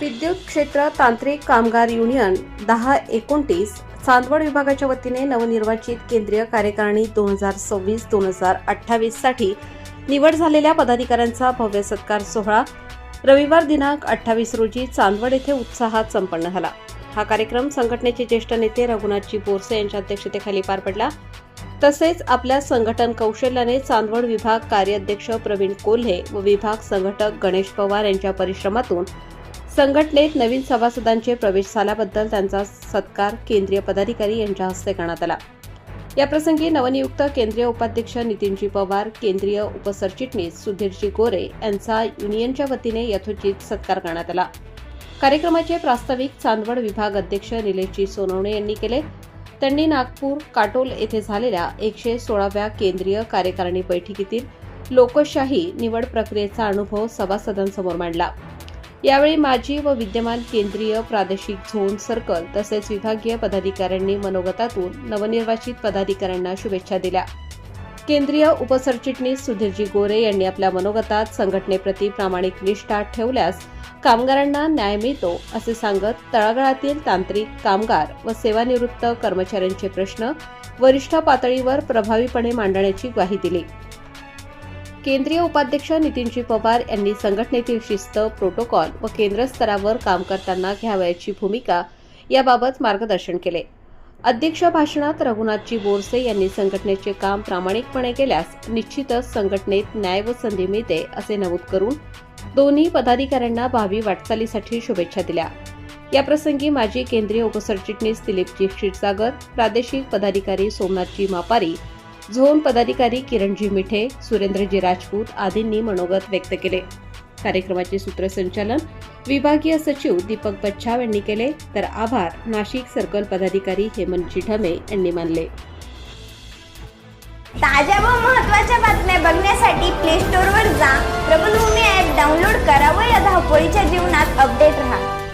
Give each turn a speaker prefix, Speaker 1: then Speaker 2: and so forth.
Speaker 1: विद्युत क्षेत्र तांत्रिक कामगार युनियन दहा एकोणतीस चांदवड विभागाच्या वतीने नवनिर्वाचित केंद्रीय कार्यकारिणी दोन हजार सव्वीस दोन हजार अठ्ठावीससाठी निवड झालेल्या पदाधिकाऱ्यांचा भव्य सत्कार सोहळा रविवार दिनांक अठ्ठावीस रोजी चांदवड येथे उत्साहात संपन्न झाला. हा कार्यक्रम संघटनेचे ज्येष्ठ नेते रघुनाथजी बोरसे यांच्या अध्यक्षतेखाली पार पडला. तसेच आपल्या संघटन कौशल्याने चांदवड विभाग कार्याध्यक्ष प्रवीण कोल्हे व विभाग संघटक गणेश पवार यांच्या परिश्रमातून संघटनेत नवीन सभासदांचे प्रवेश झाल्याबद्दल त्यांचा सत्कार केंद्रीय पदाधिकारी यांच्या हस्ते करण्यात आला. याप्रसंगी नवनियुक्त केंद्रीय उपाध्यक्ष नितीनजी पवार केंद्रीय उपसरचिटणीस सुधीरजी गोरे यांचा युनियनच्या वतीने यथोचित सत्कार करण्यात आला. कार्यक्रमाचे प्रास्ताविक चांदवड विभाग अध्यक्ष निलेशजी सोनवणे यांनी केले. त्यांनी नागपूर काटोल येथे झालेल्या एकशे सोळाव्या केंद्रीय कार्यकारिणी बैठकीतील लोकशाही निवड प्रक्रियेचा अनुभव सभासदांसमोर मांडला. यावेळी माजी व विद्यमान केंद्रीय प्रादेशिक झोन सर्कल तसेच विभागीय पदाधिकाऱ्यांनी मनोगतातून नवनिर्वाचित पदाधिकाऱ्यांना शुभेच्छा दिल्या. केंद्रीय उपसरचिटणीस सुधीरजी गोरे यांनी आपल्या मनोगतात संघटनेप्रती प्रामाणिक निष्ठा ठेवल्यास कामगारांना न्याय मिळतो असे सांगत तळागाळातील तांत्रिक कामगार व सेवानिवृत्त कर्मचाऱ्यांचे प्रश्न वरिष्ठ पातळीवर प्रभावीपणे मांडण्याची ग्वाही दिली. केंद्रीय उपाध्यक्ष नितीनजी पवार यांनी संघटनेतील शिस्त प्रोटोकॉल व केंद्र स्तरावर काम करताना घ्यावयाची भूमिका याबाबत मार्गदर्शन केले. अध्यक्ष भाषणात रघुनाथजी बोरसे यांनी संघटनेचे काम प्रामाणिकपणे केल्यास निश्चितच संघटनेत न्याय व संधी मिळते असे नमूद करून दोन्ही पदाधिकाऱ्यांना भावी वाटचालीसाठी शुभेच्छा दिल्या. याप्रसंगी माजी केंद्रीय उपसरचिटणीस दिलीपजी क्षीरसागर प्रादेशिक पदाधिकारी सोमनाथजी मापारी झोन पदाधिकारी किरणजी मिठे सुरेंद्रजी राजपूत आदींनी मनोगत व्यक्त केले. कार्यक्रमाचे सूत्रसंचालन विभागीय सचिव दीपक बच्छाव यांनी केले. तर आभार नाशिक सर्कल पदाधिकारी हेमंतजी ढमे यांनी मानले.
Speaker 2: ताज्या व महत्त्वाच्या बातम्या बघण्यासाठी प्ले स्टोअरवर जा. प्रबलभूमी ॲप डाउनलोड करा व या धावपळीच्या जीवनात अपडेट राहा.